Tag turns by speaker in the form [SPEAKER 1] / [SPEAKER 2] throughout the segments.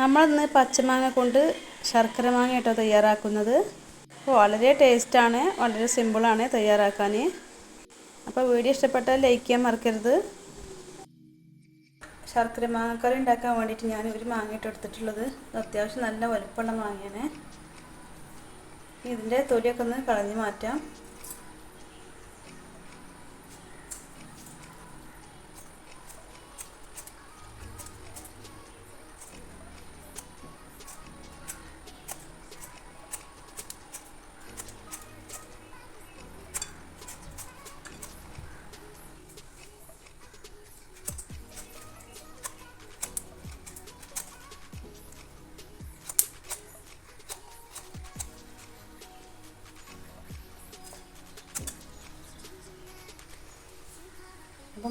[SPEAKER 1] നമ്മളിന്ന് പച്ചമാങ്ങ കൊണ്ട് ശർക്കര മാങ്ങ തയ്യാറാക്കുന്നത്. അപ്പോൾ വളരെ ടേസ്റ്റാണ്. വളരെ സിമ്പിളാണ് തയ്യാറാക്കാൻ അപ്പോൾ വീഡിയോ ഇഷ്ടപ്പെട്ടാൽ ലൈക്ക് ചെയ്യാൻ മറക്കരുത്. ശർക്കര മാങ്ങക്കറി ഉണ്ടാക്കാൻ വേണ്ടിയിട്ട് ഞാൻ ഒരു മാങ്ങ ഇട്ട് എടുത്തിട്ടുള്ളത് അത്യാവശ്യം നല്ല വലുപ്പമുള്ള മാങ്ങയാണ്. ഇതിന്റെ തൊലിയൊക്കെ ഒന്ന് കളഞ്ഞ് മാറ്റാം.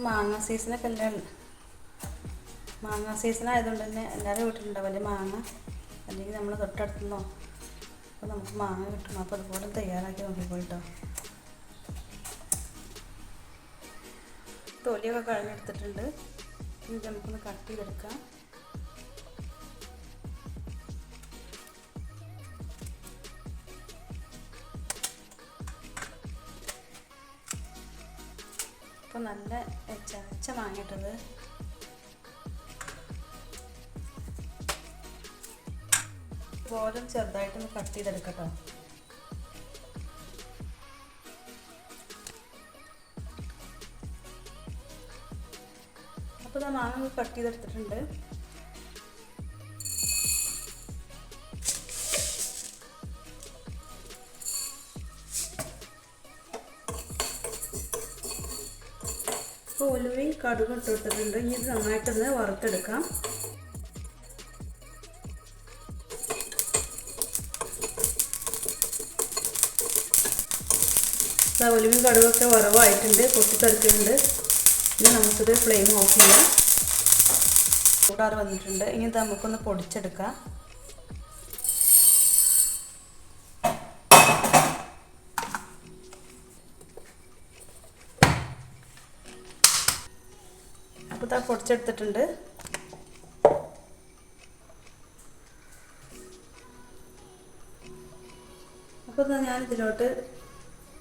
[SPEAKER 1] മാങ്ങ സീസണൊക്കെ എല്ലാം മാങ്ങ സീസൺ ആയതുകൊണ്ട് തന്നെ എല്ലാവരും വീട്ടിലുണ്ടാവില്ലേ മാങ്ങ. അല്ലെങ്കിൽ നമ്മൾ തൊട്ടടുത്തുനിന്നോ അപ്പോൾ നമുക്ക് മാങ്ങ കിട്ടും അപ്പോൾ അതുപോലെ തയ്യാറാക്കി നോക്കിക്കോട്ടോ തൊലിയൊക്കെ കളഞ്ഞെടുത്തിട്ടുണ്ട് ഇത് നമുക്കൊന്ന് കട്ട് ചെയ്തെടുക്കാം. അപ്പോൾ നല്ല ചതച്ച വാങ്ങിയിട്ടത് ബോധം ചെറുതായിട്ടൊന്ന് കട്ട് ചെയ്തെടുക്കട്ടോ. അപ്പോൾ ഞാൻ മാങ്ങ കട്ട് ചെയ്തെടുത്തിട്ടുണ്ട്. കടുകും ഇട്ടിട്ടുണ്ട് ഇനി നന്നായിട്ടൊന്ന് വറുത്തെടുക്കാം. ഉലുവയും കടുകൊക്കെ വറവായിട്ടുണ്ട് പൊട്ടിത്തെറിക്കുന്നുണ്ട്. ഇനി നമുക്കിത് ഫ്ലെയിം ഓഫ് ചെയ്യാം. ചൂടാറ് വന്നിട്ടുണ്ട്. ഇനി നമുക്കൊന്ന് പൊടിച്ചെടുക്കാം. പൊടിച്ചെടുത്തിട്ടുണ്ട്. അപ്പോൾ ഞാൻ ഇതിലോട്ട്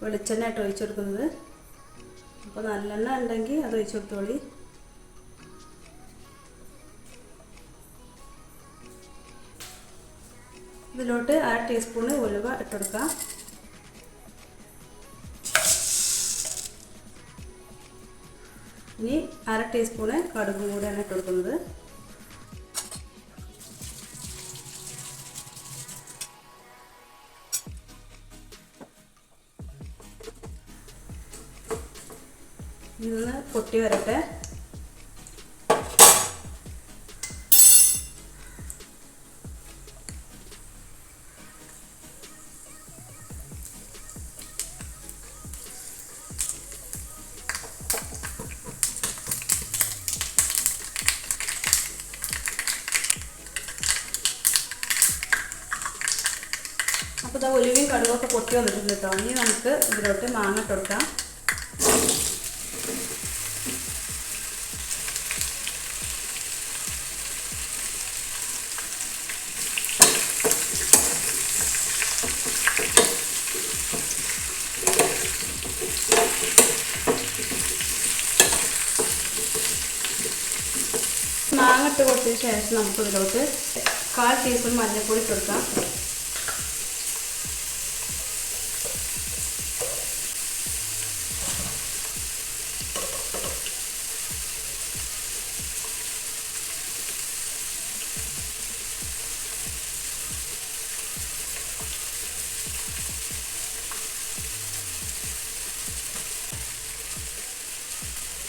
[SPEAKER 1] വെളിച്ചെണ്ണ ആയിട്ട് ഒഴിച്ചു കൊടുക്കുന്നത് അപ്പോൾ നല്ലെണ്ണ ഉണ്ടെങ്കിൽ അത് ഒഴിച്ചു കൊടുത്തോളി. ഇതിലോട്ട് അര ടീസ്പൂണ് ഉലുവ ഇട്ടുകൊടുക്കാം ഇനി അര ടീസ്പൂണ് കടുകും കൂടെയാണ് ഇട്ട് കൊടുക്കുന്നത് ഇതൊന്ന് പൊട്ടി വരട്ടെ. അപ്പോൾ ഇതാ ഒലിവിയും കടുവൊക്കെ പൊട്ടി വന്നിട്ടുണ്ട് കേട്ടോ ഇനി നമുക്ക് ഇതിലോട്ട് മാങ്ങ കൊടുക്കാം. മാങ്ങ ഇട്ട് കൊടുത്തതിന് ശേഷം നമുക്ക് ഇതിലോട്ട് കാൽ ടീസ്പൂൺ മഞ്ഞൾപ്പൊടി കൊടുക്കാം.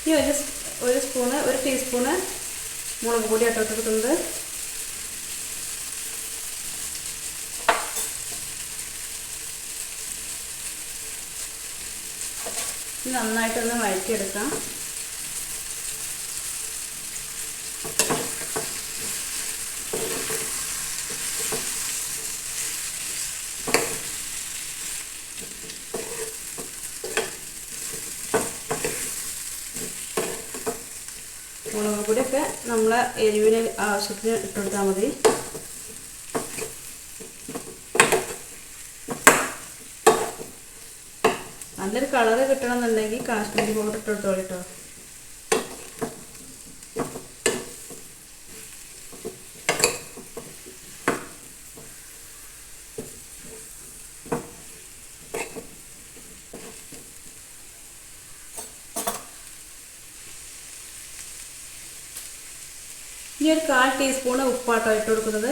[SPEAKER 1] ഈ ഒരു ഒരു സ്പൂണ് ഒരു ടീസ്പൂണ് മുളക് പൊടി ഇട്ട് കൊടുക്കുന്നത് നന്നായിട്ടൊന്ന് വഴറ്റിയെടുക്കാം. മുളക് പൊടിയൊക്കെ നമ്മളെ എരിവിന് ആവശ്യത്തിന് ഇട്ടുകൊടുത്താൽ മതി. നല്ലൊരു കളറ് കിട്ടണമെന്നുണ്ടെങ്കിൽ കാശ്മീരി പൗഡർ ഇട്ടെടുത്തോളൂ ഒരു കാൽ ടീസ്പൂൺ ഉപ്പാട്ടോ ഇട്ട് കൊടുക്കുന്നത്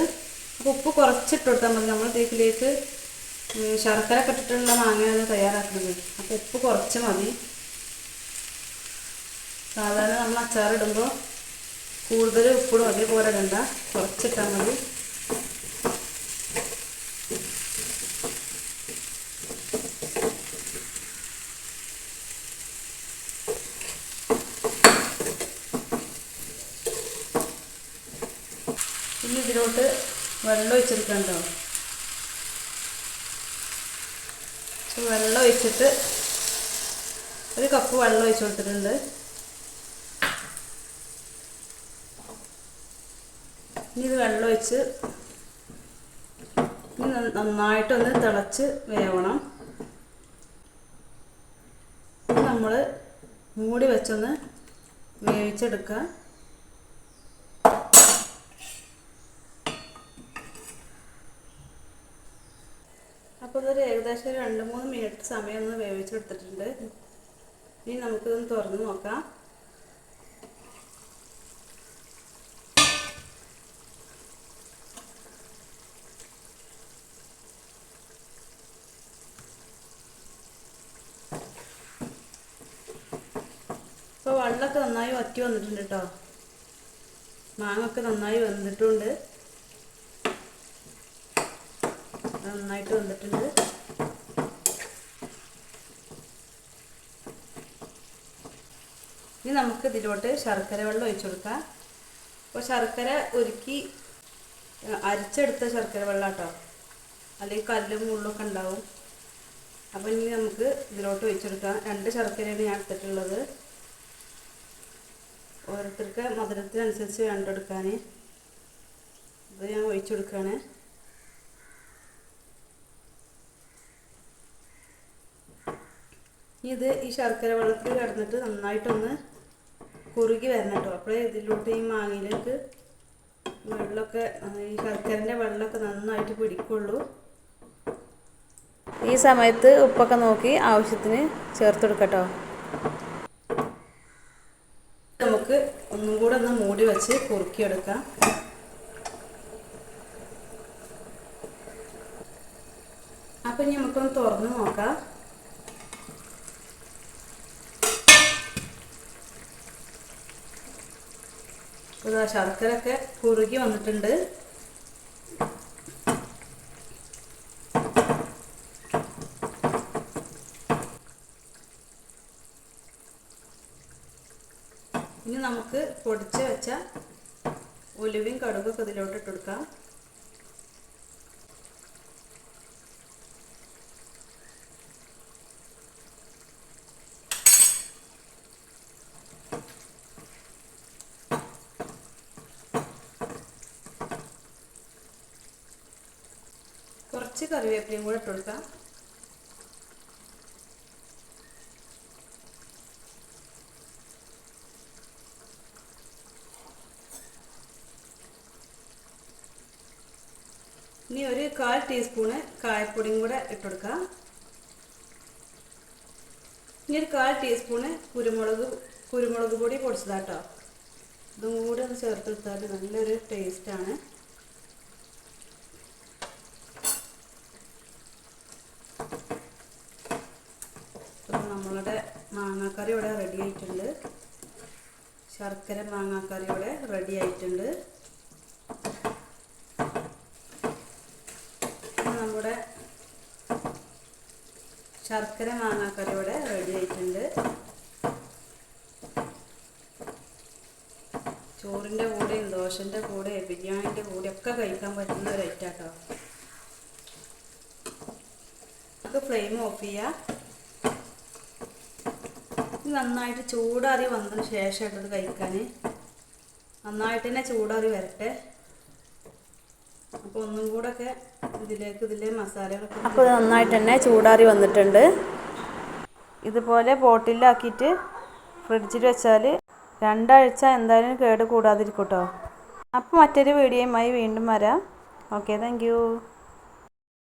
[SPEAKER 1] അപ്പോൾ ഉപ്പ് കുറച്ചിട്ട് കൊടുത്താൽ മതി. നമ്മൾ ഇതിലേക്ക് ശർക്കര കെട്ടിട്ടുള്ള മാങ്ങയാണ് തയ്യാറാക്കുന്നത്. അപ്പോൾ ഉപ്പ് കുറച്ച് മതി. സാധാരണ നമ്മൾ അച്ചാറിടുമ്പോൾ കൂടുതൽ ഉപ്പിടും. അതേപോലെ ഇടണ്ട കുറച്ചിട്ടാൽ മതി ഇനി ഇതിലോട്ട് വെള്ളം ഒഴിച്ചെടുക്കണ്ടോ? വെള്ളം ഒഴിച്ചിട്ട് ഒരു കപ്പ് വെള്ളം ഒഴിച്ചു കൊടുത്തിട്ടുണ്ട്. ഇനി ഇത് വെള്ളം ഒഴിച്ച് നന്നായിട്ടൊന്ന് തിളച്ച് വേവണം. നമ്മൾ മൂടി വെച്ചൊന്ന് വേവിച്ചെടുക്കുക. ഇതൊരു ഏകദേശം ഒരു രണ്ട് മൂന്ന് മിനിറ്റ് സമയം ഒന്ന് വേവിച്ചെടുത്തിട്ടുണ്ട്. ഇനി നമുക്കിതൊന്ന് തുറന്ന് നോക്കാം. ഇപ്പോൾ വെള്ളമൊക്കെ നന്നായി വറ്റി വന്നിട്ടുണ്ട് കേട്ടോ മാങ്ങൊക്കെ നന്നായി വന്നിട്ടുണ്ട്. നന്നായിട്ട് വന്നിട്ടുണ്ട്. ഇനി നമുക്ക് ഇതിലോട്ട് ശർക്കര വെള്ളം ഒഴിച്ചു കൊടുക്കാം. അപ്പോൾ ശർക്കര ഒരുക്കി അരിച്ചെടുത്ത ശർക്കര വെള്ളം കേട്ടോ. അല്ലെങ്കിൽ കല്ലും മുള്ളൊക്കെ ഉണ്ടാവും. അപ്പോൾ ഇനി നമുക്ക് ഇതിലോട്ട് ഒഴിച്ചെടുക്കാം രണ്ട് ശർക്കരയാണ് ഞാൻ എടുത്തിട്ടുള്ളത്. ഓരോരുത്തർക്ക് മധുരത്തിനനുസരിച്ച് വേണ്ടെടുക്കാൻ ഇത് ഞാൻ ഒഴിച്ചു കൊടുക്കുകയാണ് ഇനി ഇത് ഈ ശർക്കര വെള്ളത്തിൽ കിടന്നിട്ട് നന്നായിട്ടൊന്ന് കുറുകി വരണം കേട്ടോ അപ്പോഴേ ഇതിലോട്ട് ഈ മാങ്ങയിലേക്ക് വെള്ളമൊക്കെ ഈ ശർക്കരന്റെ വെള്ളമൊക്കെ നന്നായിട്ട് പിടിക്കുള്ളൂ. ഈ സമയത്ത് ഉപ്പൊക്കെ നോക്കി ആവശ്യത്തിന് ചേർത്ത് കൊടുക്കട്ടോ നമുക്ക് ഒന്നും കൂടെ ഒന്ന് മൂടി വെച്ച് കുറുക്കിയെടുക്കാം. അപ്പം ഇനി നമുക്കൊന്ന് തുറന്ന് നോക്കാം. ഇതാ ശർക്കരയൊക്കെ കുറുകി വന്നിട്ടുണ്ട്. ഇനി നമുക്ക് പൊടിച്ച് വെച്ച ഉലുവയും കടുകൊക്കെ ഇതിലോട്ട് ഇട്ട് കുറച്ച് കറിവേപ്പിലയും കൂടെ ഇട്ട് കൊടുക്കാം. ഇനി ഒരു കാൽ ടീസ്പൂണ് കായപ്പൊടിയും കൂടെ ഇട്ടുകൊടുക്കാം ഇനി ഒരു കാൽ ടീസ്പൂണ് കുരുമുളക് കുരുമുളക് പൊടി പൊടിച്ചതാട്ടോ. ഇതും കൂടെ ഒന്ന് ചേർത്തെടുത്താൽ നല്ലൊരു ടേസ്റ്റാണ് അപ്പം നമ്മളുടെ മാങ്ങാക്കറി ഇവിടെ റെഡി ആയിട്ടുണ്ട്. ശർക്കര മാങ്ങാക്കറി ഇവിടെ റെഡി ആയിട്ടുണ്ട്. നമ്മുടെ ശർക്കര മാങ്ങാക്കറി ഇവിടെ റെഡി ആയിട്ടുണ്ട്. ചോറിന്റെ കൂടെയും ദോശന്റെ കൂടെ ബിരിയാണിന്റെ കൂടെ ഒക്കെ കഴിക്കാൻ പറ്റുന്ന ഒരു ഐറ്റാട്ടോ നമുക്ക് ഫ്ലെയിം ഓഫ് ചെയ്യാം. ഇത് നന്നായിട്ട് ചൂടാറി വന്നതിന് ശേഷം അത് കഴിക്കാൻ നന്നായിട്ട് തന്നെ ചൂടാറി വരട്ടെ. അപ്പോൾ ഒന്നും കൂടെ ഒക്കെ ഇതിലേക്ക് ഇതിലെ മസാലകളൊക്കെ
[SPEAKER 2] അപ്പോൾ നന്നായിട്ട് തന്നെ ചൂടാറി വന്നിട്ടുണ്ട്.
[SPEAKER 1] ഇതുപോലെ ബോട്ടിലാക്കിയിട്ട് ഫ്രിഡ്ജിൽ വെച്ചാൽ രണ്ടാഴ്ച എന്തായാലും കേട് കൂടാതിരിക്കും കേട്ടോ അപ്പോൾ മറ്റൊരു വീഡിയോയുമായി വീണ്ടും വരാം. Okay thank